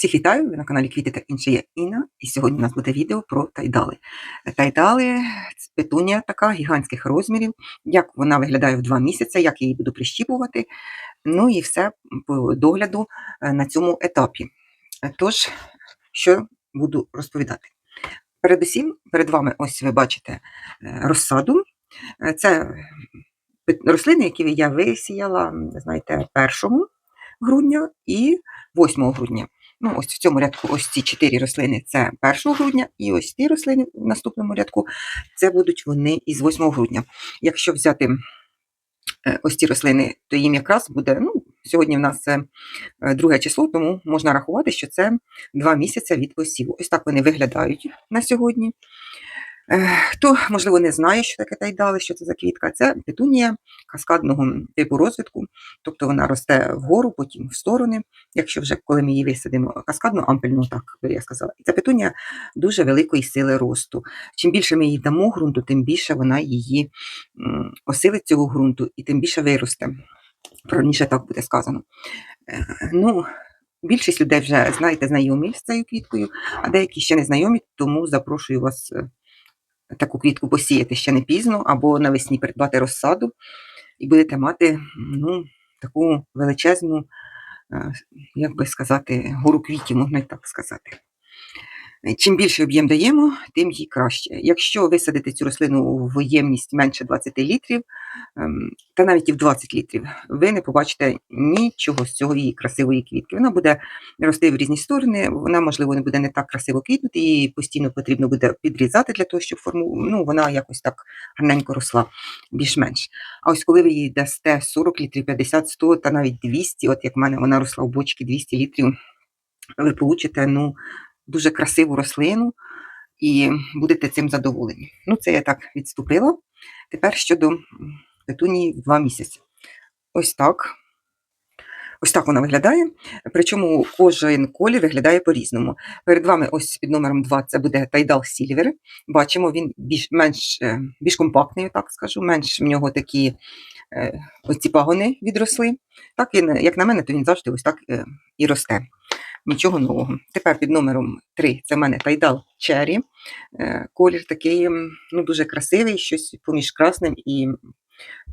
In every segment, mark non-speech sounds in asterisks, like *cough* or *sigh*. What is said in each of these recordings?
Всіх вітаю, ви на каналі Квіти та інше є Інна. І сьогодні у нас буде відео про тайдали. Тайдали петунія така гігантських розмірів, як вона виглядає в два місяці, як я її буду прищіпувати. Ну і все по догляду е, на цьому етапі. Тож, що буду розповідати. Передусім, перед вами ось ви бачите е, розсаду. Е, Це рослини, які я висіяла, знаєте, 1 грудня і 8 грудня. Ну, ось в цьому рядку ось ці чотири рослини це 1 грудня, і ось ці рослини в наступному рядку це будуть вони із 8 грудня. Якщо взяти е, ось ці рослини, то їм якраз буде, ну, сьогодні в нас це е, друге число, тому можна рахувати, що це два місяці від посіву. Ось так вони виглядають на сьогодні. Хто, можливо, не знає, що таке тайдали, що це за квітка, це петунія каскадного типу розвитку, тобто вона росте вгору, потім в сторони, якщо вже коли ми її висадимо, каскадно ампельну, так би я сказала. І ця петунія дуже великої сили росту. Чим більше ми їй дамо ґрунту, тим більше вона її осилить цього ґрунту і тим більше виросте. Правильніше так буде сказано. Е, Ну, більшість людей вже, знаєте, знайомі з цією квіткою, а деякі ще не знайомі, тому запрошую вас е, таку квітку посіяти ще не пізно, або навесні придбати розсаду, і будете мати ну, таку величезну, е, як би сказати, гору квітів, можна і так сказати. Е, Чим більше об'єм даємо, тим їй краще. Якщо висадити цю рослину в ємність менше 20 літрів, ем, та навіть і в 20 літрів, ви не побачите нічого з цього її красивої квітки. Вона буде рости в різні сторони, вона, можливо, не буде не так красиво квітнути, її постійно потрібно буде підрізати для того, щоб форму, ну, вона якось так гарненько росла, більш-менш. А ось коли ви їй дасте 40 літрів, 50, 100 та навіть 200, от як в мене вона росла в бочці 200 літрів, ви получите ну, дуже красиву рослину і будете цим задоволені. Ну, це я так відступила. Тепер щодо петунії в два місяці. Ось так. Ось так вона виглядає. Причому кожен колір виглядає по-різному. Перед вами ось під номером 2 це буде Тайдал Сільвер. Бачимо, він більш, менш, е, більш компактний, так скажу, менш в нього такі е, ось ці пагони відросли. Так він, як на мене, то він завжди ось так е, і росте. Нічого нового. Тепер під номером 3 це в мене Тайдал Черрі. Е, Колір такий ну, дуже красивий, щось поміж красним і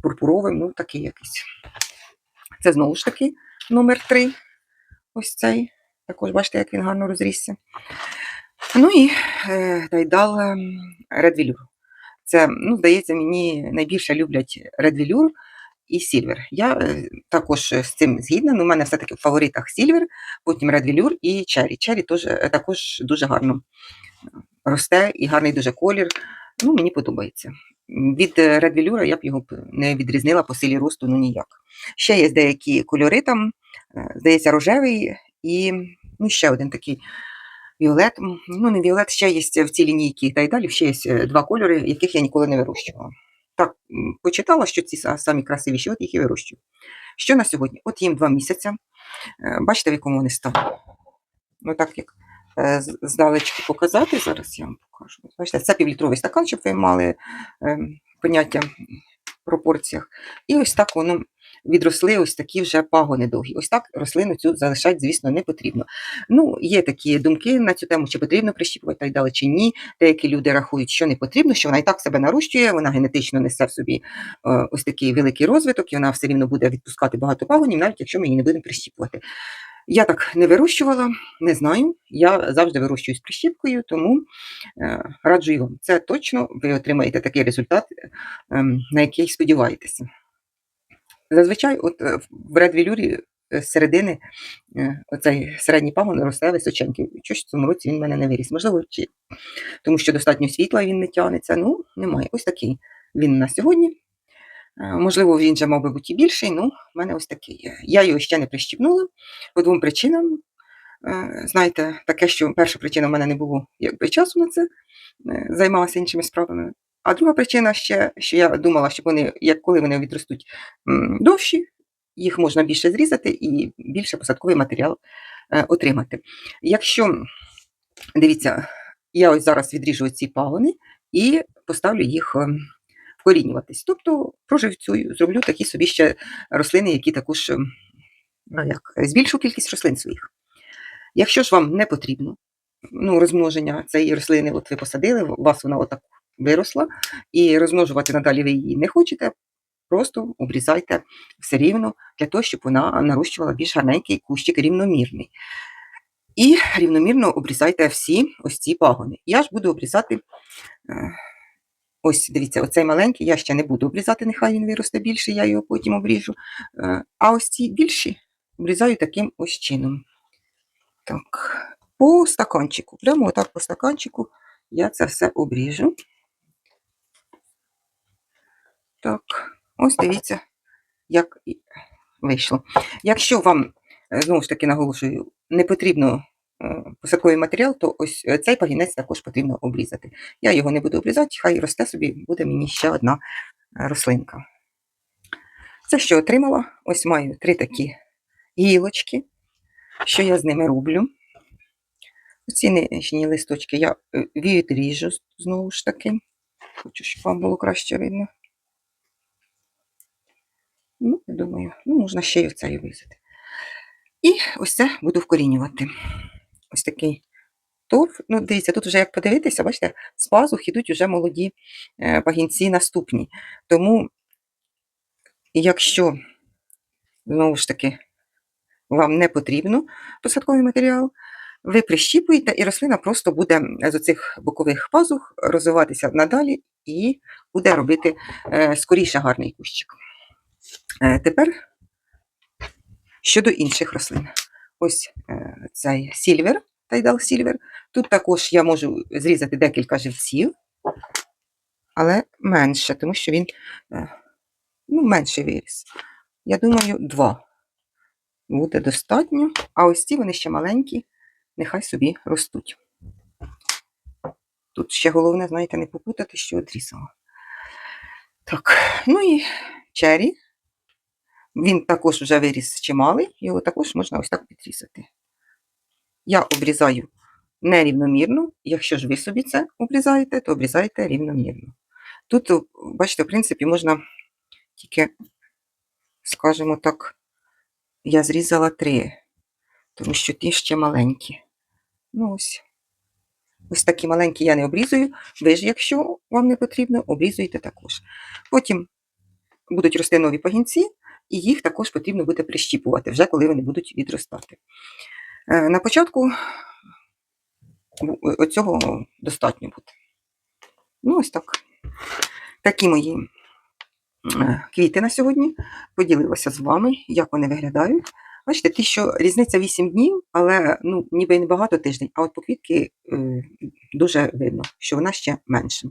пурпуровим, ну такий якийсь. Це знову ж таки номер 3. Ось цей. Також бачите, як він гарно розрісся. Ну і е, Тайдал Red Velour. Це, ну, здається, мені найбільше люблять Velour і Silver. Я е, також з цим згідна, але у мене все-таки в фаворитах Silver, потім Red Velour і теж, е, також дуже гарно росте і гарний дуже колір. Ну, мені подобається. Від е, Red я б його не відрізнила по силі росту, ну ніяк. Ще є деякі кольори там, е, здається, рожевий і ну, ще один такий Віолет, ну не віолет, ще є в цій лінійці та й далі, ще є е, два кольори, яких я ніколи не вирощувала. Так, почитала, що ці самі красивіші, от їх і вирощую. Що на сьогодні? От їм два місяці. Е, Бачите, в якому вони стали. Ну так як е, здалечки показати, зараз я вам покажу. Бачите, це півлітровий стакан, щоб ви мали е, поняття в пропорціях. І ось так воно відросли ось такі вже пагони довгі. Ось так рослину цю залишати, звісно, не потрібно. Ну, є такі думки на цю тему, чи потрібно прищіпувати так далі, чи ні. Деякі люди рахують, що не потрібно, що вона і так себе нарощує, вона генетично несе в собі е, ось такий великий розвиток, і вона все рівно буде відпускати багато пагонів, навіть якщо ми її не будемо прищіпувати. Я так не вирощувала, не знаю. Я завжди вирощую з прищіпкою, тому е, раджу і вам. Це точно ви отримаєте такий результат, ем, на який сподіваєтеся. Зазвичай, от е, в редвілюрі з середини е, оцей середній пагон росте височенький. Щось в цьому році він в мене не виріс. Можливо, чи тому що достатньо світла він не тягнеться. Ну, немає. Ось такий він на сьогодні. Е, Можливо, він же мав би бути більший, ну, в мене ось такий. Я його ще не прищіпнула по двом причинам. Е, Знаєте, таке, що перша причина в мене не було якби часу на це, е, займалася іншими справами. А друга причина ще, що я думала, що вони, як коли вони відростуть довші, їх можна більше зрізати і більше посадковий матеріал е, отримати. Якщо, дивіться, я ось зараз відріжу ці пагони і поставлю їх ем, вкорінюватись. Тобто проживцюю, зроблю такі собі ще рослини, які також ем, ну, як, збільшу кількість рослин своїх. Якщо ж вам не потрібно ну, розмноження цієї рослини, от ви посадили, у вас вона отак виросла, і розмножувати надалі ви її не хочете, просто обрізайте все рівно для того, щоб вона нарощувала більш гарненький кущик рівномірний. І рівномірно обрізайте всі ось ці пагони. Я ж буду обрізати. е, Ось, дивіться, оцей маленький я ще не буду обрізати, нехай він виросте більше, я його потім обріжу. Е, А ось ці більші обрізаю таким ось чином. Так, по стаканчику. Прямо отак по стаканчику я це все обріжу. Так, ось дивіться, як вийшло. Якщо вам, е, знову ж таки наголошую, не потрібно е, посадковий матеріал, то ось е, цей пагінець також потрібно обрізати. Я його не буду обрізати, хай росте собі, буде мені ще одна е, рослинка. Це що отримала? Ось маю три такі гілочки. Що я з ними роблю? Ці нижні листочки я е, відріжу знову ж таки. Хочу, щоб вам було краще видно. Ну, я думаю, ну, можна ще й оцей вирізати. І ось це буду вкорінювати. Ось такий торф. Ну, дивіться, тут вже як подивитися, бачите, з пазух ідуть вже молоді е, пагінці наступні. Тому, якщо, знову ж таки, вам не потрібно посадковий матеріал, ви прищіпуєте, і рослина просто буде з оцих бокових пазух розвиватися надалі і буде робити е, скоріше гарний кущик. Е, Тепер щодо інших рослин. Ось е, цей сільвер, тайдал сільвер. Тут також я можу зрізати декілька живців, але менше, тому що він е, ну, менший виріс. Я думаю, два буде достатньо. А ось ці вони ще маленькі, нехай собі ростуть. Тут ще головне, знаєте, не попутати, що одрізала. Так, ну і чері. Він також вже виріс чималий, його також можна ось так підрізати. Я обрізаю нерівномірно. Якщо ж ви собі це обрізаєте, то обрізайте рівномірно. Тут, бачите, в принципі, можна тільки, скажімо так, я зрізала три, тому що ті ще маленькі. Ну ось. Ось такі маленькі я не обрізую. Ви ж, якщо вам не потрібно, обрізуєте також. Потім будуть рости нові пагінці, і їх також потрібно буде прищіпувати, вже коли вони будуть відростати. Е, На початку бу- оцього достатньо буде. Ну, ось так. Такі мої е, квіти на сьогодні. Поділилася з вами, як вони виглядають. Бачите, ті, що різниця 8 днів, але ну, ніби і небагато тиждень, а от по квітки е, дуже видно, що вона ще менша.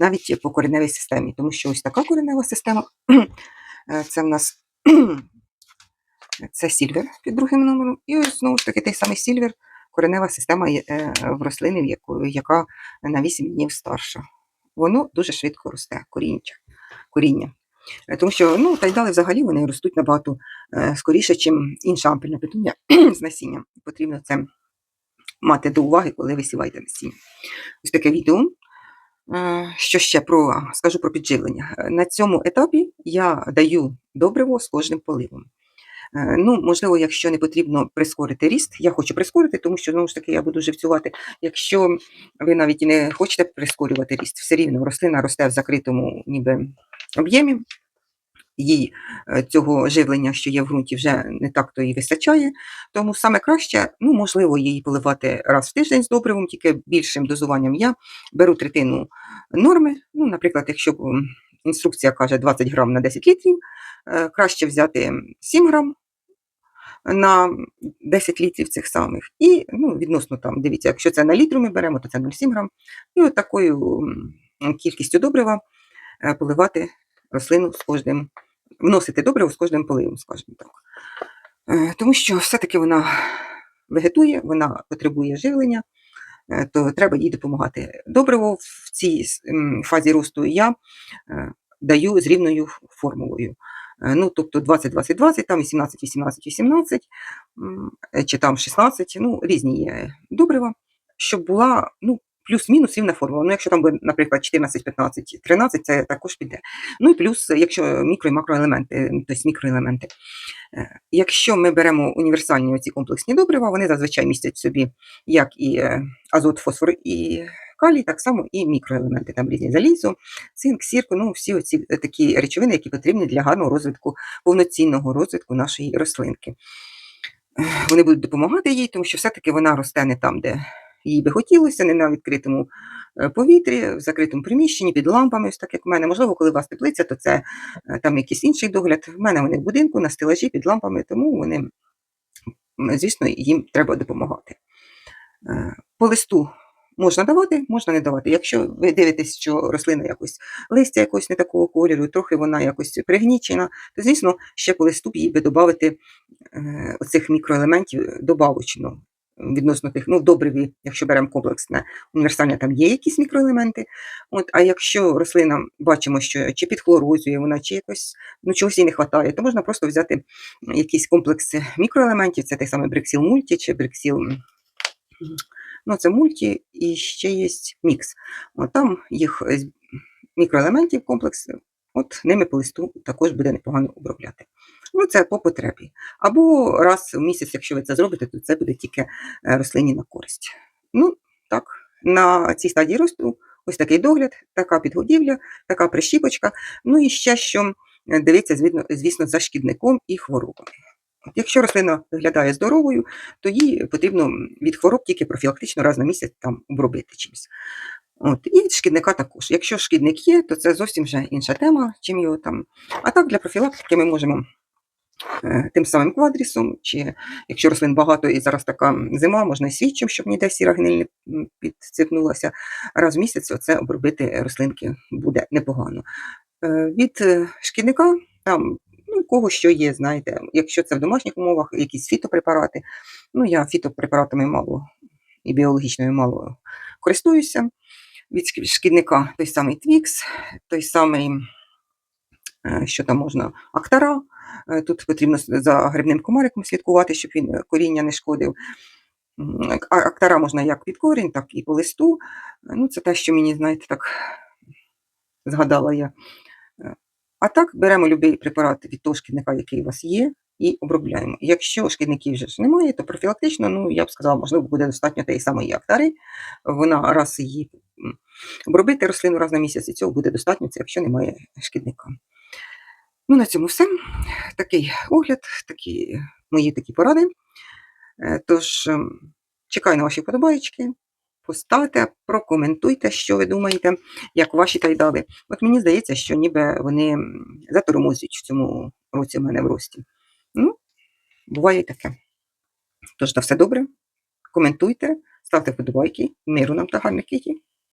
Навіть по кореневій системі, тому що ось така коренева система *clears throat* е, це в нас *clears throat* це сільвер під другим номером. І ось знову ж таки той самий сільвер, коренева система е, в рослини, яка на 8 днів старша. Воно дуже швидко росте, коріння. коріння. Е, Тому що ну, тайдали взагалі вони ростуть набагато е, скоріше, ніж інша ампельна петуня *clears throat* з насінням. Потрібно це мати до уваги, коли висіваєте насіння. Ось таке відео. Е, Що ще про скажу про підживлення. Е, На цьому етапі я даю добриво з кожним поливом. Е, Ну, можливо, якщо не потрібно прискорити ріст, я хочу прискорити, тому що знову ж таки я буду живцювати. Якщо ви навіть не хочете прискорювати ріст, все рівно рослина росте в закритому ніби об'ємі. Їй е, цього живлення, що є в ґрунті, вже не так то і вистачає. Тому саме краще, ну, можливо, її поливати раз в тиждень з добривом, тільки більшим дозуванням я беру третину норми. Ну, наприклад, якщо інструкція каже 20 грам на 10 літрів, е, краще взяти 7 грам на 10 літрів цих самих. І ну, відносно там, дивіться, якщо це на літру ми беремо, то це 0,7 грам. І от такою кількістю добрива е, поливати рослину з кожним, вносити добриво з кожним поливом, скажімо так. Е, Тому що все-таки вона вегетує, вона потребує живлення, е, то треба їй допомагати. Добриво в цій фазі росту я е, даю з рівною формулою. Ну, тобто 20-20-20, там 18-18-18, е, чи там 16, ну, різні є добрива, щоб була ну, плюс-мінус рівна формула. Ну, якщо там буде, наприклад, 14, 15, 13, це також піде. Ну і плюс, якщо мікро і макроелементи, тобто мікроелементи. Е, Якщо ми беремо універсальні оці комплексні добрива, вони зазвичай містять в собі як і е, азот, фосфор і калій, так само і мікроелементи, там різні залізо, цинк, сірку, ну всі оці такі речовини, які потрібні для гарного розвитку, повноцінного розвитку нашої рослинки. Е, Вони будуть допомагати їй, тому що все-таки вона росте не там, де їй би хотілося, не на відкритому е, повітрі, в закритому приміщенні, під лампами, ось так як в мене. Можливо, коли у вас теплиця, то це е, там якийсь інший догляд. В мене вони в будинку, на стелажі, під лампами, тому вони, звісно, їм треба допомагати. Е, По листу можна давати, можна не давати. Якщо ви дивитесь, що рослина якось листя якось не такого кольору, трохи вона якось пригнічена, то, звісно, ще по листу б їй би додати оцих мікроелементів добавочно. Відносно тих, ну, добриві, якщо беремо комплексне універсальне, там є якісь мікроелементи. От, а якщо рослина бачимо, що чи підхлорозує вона, чи якось ну, чогось їй не вистачає, то можна просто взяти якийсь комплекс мікроелементів, це той самий бриксіл мульті чи бриксіл Ну, це мульті і ще є мікс. От там їх мікроелементів комплекс, от ними по листу також буде непогано обробляти. Ну, це по потребі. Або раз в місяць, якщо ви це зробите, то це буде тільки е, рослині на користь. Ну, так, на цій стадії росту ось такий догляд, така підгодівля, така прищіпочка. Ну і ще що е, дивіться, звідно- звісно, за шкідником і хворобами. Якщо рослина виглядає здоровою, то їй потрібно від хвороб тільки профілактично раз на місяць там обробити чимось. От, і від шкідника також. Якщо шкідник є, то це зовсім вже інша тема, чим його там. А так для профілактики ми можемо тим самим квадрісом, чи якщо рослин багато і зараз така зима, можна і свідчим, щоб ніде сіра гниль не підцепнулася. Раз в місяць оце обробити рослинки буде непогано. Е, Від е, шкідника там ну, кого що є, знаєте, якщо це в домашніх умовах, якісь фітопрепарати. Ну, я фітопрепаратами мало і біологічною мало користуюся. Від шкідника той самий Твікс, той самий, е, що там можна, Актара. Е, Тут потрібно за грибним комариком слідкувати, щоб він е, коріння не шкодив. Актара можна як під корінь, так і по листу. Е, Ну, це те, що мені, знаєте, так згадала я. А так беремо будь-який препарат від того шкідника, який у вас є, і обробляємо. Якщо шкідників вже ж немає, то профілактично, ну я б сказала, можливо, буде достатньо тієї самої актари. Вона раз її обробити рослину раз на місяць, і цього буде достатньо, це якщо немає шкідника. Ну, на цьому все. Такий огляд, такі мої такі поради. Е, Тож ем, чекаю на ваші вподобайки. Поставте, прокоментуйте, що ви думаєте, як ваші тайдали. От мені здається, що ніби вони м, затормозують в цьому році в мене в рості. Ну, буває і таке. Тож, на все добре. Коментуйте, ставте вподобайки, миру нам та гарних кітів.